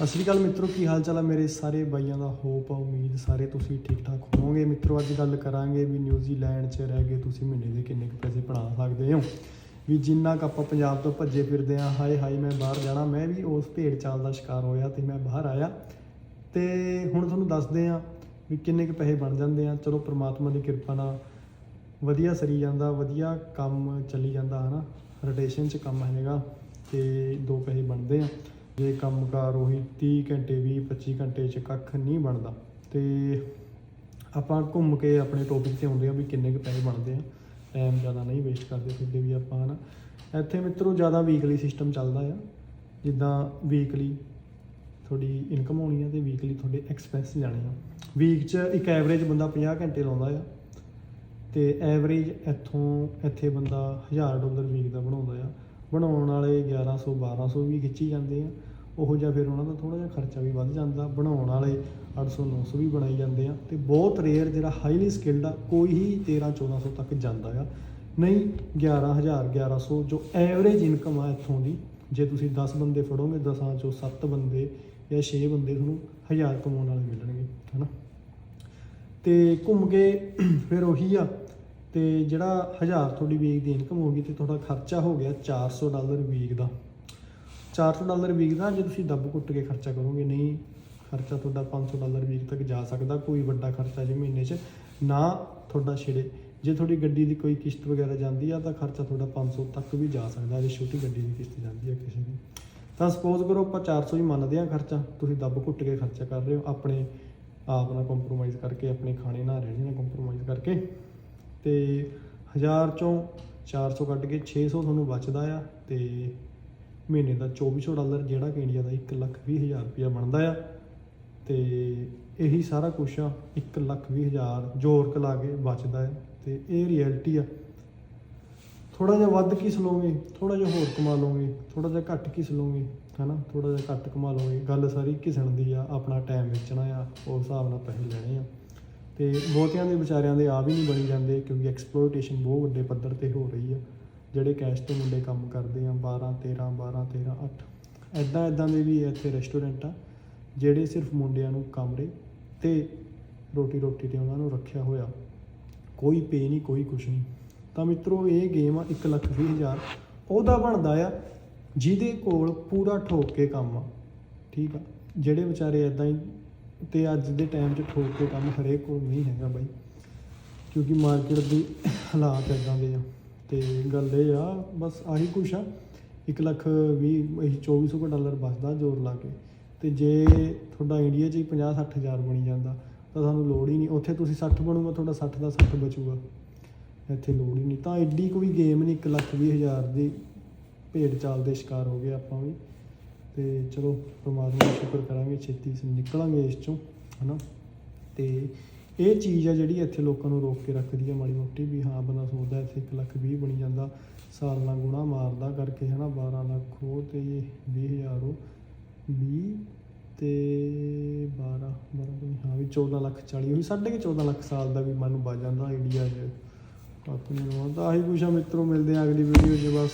ਸਤਿ ਸ਼੍ਰੀ ਅਕਾਲ ਮਿੱਤਰੋ, ਕੀ ਹਾਲ ਚਾਲ ਆ ਮੇਰੇ ਸਾਰੇ ਬਾਈਆਂ ਦਾ? ਹੋਪ ਆ, ਉਮੀਦ ਸਾਰੇ ਤੁਸੀਂ ਠੀਕ ਠਾਕ ਹੋਵੋਗੇ। ਮਿੱਤਰੋ, ਅੱਜ ਗੱਲ ਕਰਾਂਗੇ ਵੀ ਨਿਊਜ਼ੀਲੈਂਡ 'ਚ ਰਹਿ ਕੇ ਤੁਸੀਂ ਮਹੀਨੇ ਦੇ ਕਿੰਨੇ ਕੁ ਪੈਸੇ ਬਣਾ ਸਕਦੇ ਹੋ? ਵੀ ਜਿੰਨਾ ਕੁ ਆਪਾਂ ਪੰਜਾਬ ਤੋਂ ਭੱਜੇ ਫਿਰਦੇ ਆ, ਹਾਏ ਹਾਏ, ਮੈਂ ਬਾਹਰ ਜਾਣਾ, ਮੈਂ ਵੀ ਉਸ ਭੇਡ ਚਾਲ ਦਾ ਸ਼ਿਕਾਰ ਹੋਇਆ ਤੇ ਮੈਂ ਬਾਹਰ ਆਇਆ। ਤੇ ਹੁਣ ਤੁਹਾਨੂੰ ਦੱਸਦੇ ਆ ਵੀ ਕਿੰਨੇ ਕੁ ਪੈਸੇ ਬਣ ਜਾਂਦੇ ਆ। ਚਲੋ, ਪ੍ਰਮਾਤਮਾ ਦੀ ਕਿਰਪਾ ਨਾਲ ਵਧੀਆ ਸਰੀ ਜਾਂਦਾ, ਵਧੀਆ ਕੰਮ ਚੱਲੀ ਜਾਂਦਾ, ਹਨਾ? ਰੋਟੇਸ਼ਨ 'ਚ ਕੰਮ ਹੈਗਾ ਤੇ ਦੋ ਪੈਸੇ ਬਣਦੇ ਆ। ਜੇ ਕੰਮਕਾਰ ਉਹੀ 30 ਘੰਟੇ 20 25 ਘੰਟੇ 'ਚ ਕੱਖ ਨਹੀਂ ਬਣਦਾ। ਤੇ ਆਪਾਂ ਘੁੰਮ ਕੇ ਆਪਣੇ ਟੌਪਿਕ ਤੇ ਆਉਂਦੇ ਆ ਵੀ ਕਿੰਨੇ ਕੁ ਪੈਸੇ ਬਣਦੇ ਆ। ਟਾਈਮ ਜ਼ਿਆਦਾ ਨਹੀਂ ਵੇਸਟ ਕਰਦੇ ਫਿਰਦੇ ਵੀ ਆਪਾਂ, ਹਨਾ। ਇੱਥੇ ਮਿੱਤਰੋ, ਜ਼ਿਆਦਾ ਵੀਕਲੀ ਸਿਸਟਮ ਚੱਲਦਾ ਆ। ਜਿੱਦਾਂ ਵੀਕਲੀ ਤੁਹਾਡੀ ਇਨਕਮ ਹੋਣੀ ਆ ਤੇ ਵੀਕਲੀ ਤੁਹਾਡੇ ਐਕਸਪੈਂਸ ਜਾਣੇ ਆ। ਵੀਕ 'ਚ ਇੱਕ ਐਵਰੇਜ ਬੰਦਾ 50 ਘੰਟੇ ਲਾਉਂਦਾ ਆ। ਤੇ ਐਵਰੇਜ ਇੱਥੋਂ, ਇੱਥੇ ਬੰਦਾ 1000 ਡਾਲਰ ਵੀਕ ਦਾ ਬਣਾਉਂਦਾ ਆ। ਬਣਾਉਣ ਵਾਲੇ 1100 1200 ਵੀ ਖਿੱਚੀ ਜਾਂਦੇ ਆ। ਉਹੋ ਜਿਹਾ ਫਿਰ ਉਹਨਾਂ ਦਾ ਥੋੜਾ ਜਿਹਾ ਖਰਚਾ ਵੀ ਵੱਧ ਜਾਂਦਾ, ਬਣਾਉਣ ਵਾਲੇ 800 900 ਵੀ ਬਣਾਈ ਜਾਂਦੇ ਆ ਤੇ ਬਹੁਤ ਰੇਅਰ ਜਿਹੜਾ ਹਾਈਲੀ ਸਕਿਲਡ ਆ, ਕੋਈ ਹੀ 13 1400 ਤੱਕ ਜਾਂਦਾ ਆ। ਨਹੀਂ 11000 1100 ਜੋ ਐਵਰੇਜ ਇਨਕਮ ਆ ਇੱਥੋਂ ਦੀ, ਜੇ ਤੁਸੀਂ 10 ਬੰਦੇ ਫੜੋਗੇ 10ਾਂ ਚੋਂ 7 ਬੰਦੇ ਜਾਂ 6 ਬੰਦੇ ਤੁਹਾਨੂੰ 1000 ਕਮਾਉਣ ਵਾਲੇ ਮਿਲਣਗੇ, ਹਨਾ? ਤੇ ਘੁੰਮ ਕੇ ਫਿਰ ਉਹੀ ਆ, ਤੇ ਜਿਹੜਾ 1000 ਤੁਹਾਡੀ ਵੀਕ ਦੀ ਇਨਕਮ ਹੋ ਗਈ ਤੇ ਤੁਹਾਡਾ ਖਰਚਾ ਹੋ ਗਿਆ 400 ਡਾਲਰ ਵੀਕ ਦਾ। 400 ਡਾਲਰ ਵੀਕ ਦਾ ਜੇ ਤੁਸੀਂ ਦੱਬ ਕੁੱਟ ਕੇ ਖਰਚਾ ਕਰੋਗੇ, ਨਹੀਂ, ਖਰਚਾ ਤੁਹਾਡਾ 500 ਡਾਲਰ ਵੀਕ ਤੱਕ ਜਾ ਸਕਦਾ, ਕੋਈ ਵੱਡਾ ਖਰਚਾ ਜੇ ਮਹੀਨੇ 'ਚ, ਨਾ ਤੁਹਾਡਾ ਛਿੜੇ। ਜੇ ਤੁਹਾਡੀ ਗੱਡੀ ਦੀ ਕੋਈ ਕਿਸ਼ਤ ਵਗੈਰਾ ਜਾਂਦੀ ਆ, ਤਾਂ ਖਰਚਾ ਤੁਹਾਡਾ 500 ਤੱਕ ਵੀ ਜਾ ਸਕਦਾ, ਜੇ ਛੋਟੀ ਗੱਡੀ ਦੀ ਕਿਸ਼ਤ ਜਾਂਦੀ ਆ ਕਿਸੇ ਦੀ। ਤਾਂ ਸਪੋਜ਼ ਕਰੋ ਆਪਾਂ 400 ਹੀ ਮੰਨਦੇ ਆ ਖਰਚਾ, ਤੁਸੀਂ ਦੱਬ ਘੁੱਟ ਕੇ ਖਰਚਾ ਕਰ ਰਹੇ ਹੋ, ਆਪਣੇ ਆਪ ਨਾਲ ਕੰਪਰੋਮਾਈਜ਼ ਕਰਕੇ, ਆਪਣੇ ਖਾਣੇ ਨਾਲ ਰਹਿਣੇ ਨਾਲ ਕੰਪਰੋਮਾਈਜ਼ ਕਰਕੇ। ਤੇ 1000 ਚੋਂ 400 ਕੱਢ ਕੇ 600 ਤੁਹਾਨੂੰ ਬਚਦਾ ਆ, ਤੇ ਮਹੀਨੇ ਦਾ 2400 ਡਾਲਰ ਜਿਹੜਾ ਕਿ ਇੰਡੀਆ ਦਾ 1 ਲੱਖ 20 ਹਜ਼ਾਰ ਰੁਪਇਆ ਬਣਦਾ ਆ। ਤੇ ਇਹੀ ਸਾਰਾ ਕੁਛ ਆ 1 ਲੱਖ 20 ਹਜ਼ਾਰ ਜੋਰ ਕਲਾ ਕੇ ਬਚਦਾ ਆ ਤੇ ਇਹ ਰਿਐਲਿਟੀ ਆ। ਥੋੜਾ ਜਿਹਾ ਵੱਧ ਕਿਸ ਲਓਗੇ ਥੋੜਾ ਜਿਹਾ ਹੋਰ ਕਮਾ ਲਓਗੇ ਥੋੜਾ ਜਿਹਾ ਘੱਟ ਕਿਸ ਲਓਗੇ, ਹਨਾ? ਥੋੜਾ ਜਿਹਾ ਘੱਟ ਕਮਾ ਲਓਗੇ। ਗੱਲ ਸਾਰੀ ਘਿਸਣ ਦੀ ਆ, ਆਪਣਾ ਟਾਈਮ ਵੇਚਣਾ ਆ ਉਸ ਹਿਸਾਬ ਨਾਲ ਪੈਸੇ ਲੈਣੇ ਆ। ਤੇ ਬਹੁਤਿਆਂ ਦੇ ਵਿਚਾਰਿਆਂ ਦੇ ਆ ਵੀ ਨਹੀਂ ਬਣੀ ਜਾਂਦੇ ਕਿਉਂਕਿ ਐਕਸਪਲੋਇਟੇਸ਼ਨ ਬਹੁਤ ਵੱਡੇ ਪੱਧਰ ਤੇ ਹੋ ਰਹੀ ਆ। ਜਿਹੜੇ ਕੈਸ਼ ਤੇ ਮੁੰਡੇ ਕੰਮ ਕਰਦੇ ਆ 12 13 12 13 8 ਐਦਾਂ ਐਦਾਂ ਦੇ ਵੀ ਇੱਥੇ ਰੈਸਟੋਰੈਂਟ ਆ, ਜਿਹੜੇ ਸਿਰਫ ਮੁੰਡਿਆਂ ਨੂੰ ਕਮਰੇ ਤੇ ਰੋਟੀ ਰੋਟੀ ਤੇ ਉਹਨਾਂ ਨੂੰ ਰੱਖਿਆ ਹੋਇਆ। ਕੋਈ ਪੇ ਨਹੀਂ, ਕੋਈ ਕੁਛ ਨਹੀਂ। ਤਾਂ ਮਿੱਤਰੋ, ਇਹ ਗੇਮ ਆ 1 ਲੱਖ ਵੀਹ ਹਜ਼ਾਰ। ਉਹਦਾ ਬਣਦਾ ਆ ਜਿਹਦੇ ਕੋਲ ਪੂਰਾ ਠੋਕ ਕੇ ਕੰਮ ਆ। ਠੀਕ ਆ? ਜਿਹੜੇ ਵਿਚਾਰੇ ਐਦਾਂ ਹੀ ਤੇ ਅੱਜ ਦੇ ਟਾਈਮ 'ਚ ਠੋਕ ਕੇ ਕੰਮ ਹਰੇਕ ਕੋਲ ਨਹੀਂ ਹੈਗਾ ਬਾਈ। ਕਿਉਂਕਿ ਮਾਰਕੀਟ ਦੀ ਹਾਲਾਤ ਐਦਾਂ ਦੇ ਆ। ਤੇ ਗੱਲ ਇਹ ਆ, ਬਸ ਆਹੀ ਕੁਛ ਆ। 1 ਲੱਖ ਵੀਹ ਇਹੀ 2400 ਕੁ ਡਾਲਰ ਬਚਦਾ ਜ਼ੋਰ ਲਾ ਕੇ। ਤੇ ਜੇ ਤੁਹਾਡਾ ਇੰਡੀਆ 'ਚ ਹੀ 50 60 ਹਜ਼ਾਰ ਬਣੀ ਜਾਂਦਾ, ਤਾਂ ਤੁਹਾਨੂੰ ਲੋੜ ਹੀ ਨਹੀਂ। ਉੱਥੇ ਤੁਸੀਂ 60 ਬਣੂਗਾ, ਤੁਹਾਡਾ 60 ਦਾ 60 ਬਚੂਗਾ। ਇੱਥੇ ਲੋੜ ਹੀ ਨਹੀਂ। ਤਾਂ ਐਡੀ ਕੋਈ ਗੇਮ ਨਹੀਂ 1 ਲੱਖ ਵੀਹ ਹਜ਼ਾਰ ਦੀ ਭੇਡ ਚਾਲ ਦੇ ਸ਼ਿਕਾਰ ਹੋ ਗਏ ਆਪਾਂ ਵੀ। ਤੇ ਚਲੋ, ਪਰਮਾਤਮਾ ਦਾ ਸ਼ੁਕਰ ਕਰਾਂਗੇ, ਛੇਤੀ ਨਿਕਲਾਂਗੇ ਇਸ ਚੋਂ, ਹਨਾ? ਤੇ ਇਹ ਚੀਜ਼ ਆ ਜਿਹੜੀ ਇੱਥੇ ਲੋਕਾਂ ਨੂੰ ਰੋਕ ਕੇ ਰੱਖਦੀ ਆ ਮਾੜੀ ਮੋਟੀ ਵੀ ਹਾਂ ਬੰਦਾ ਸੋਚਦਾ ਇੱਥੇ 1 ਲੱਖ 20 ਬਣੀ ਜਾਂਦਾ ਸਾਲ ਨਾਲ ਗੁਣਾ ਮਾਰਦਾ ਕਰਕੇ ਹਨਾ 12 ਲੱਖ ਹੋ ਤੇ 20000 ਉਹ 20 ਤੇ 12 12 ਵੀ, ਹਾਂ ਵੀ 14 ਲੱਖ 40 ਹੋਈ ਸਾਢੇ ਕੁ 14 ਲੱਖ ਸਾਲ ਦਾ ਵੀ ਮਨ ਨੂੰ ਬਚ ਜਾਂਦਾ ਇੰਡੀਆ 'ਚ। ਆਪਣੇ ਨੂੰ ਤਾਂ ਆਹੀ ਕੁਛ ਆ ਮਿੱਤਰੋ, ਮਿਲਦੇ ਆ ਅਗਲੀ ਵੀਡੀਓ 'ਚ ਬਸ।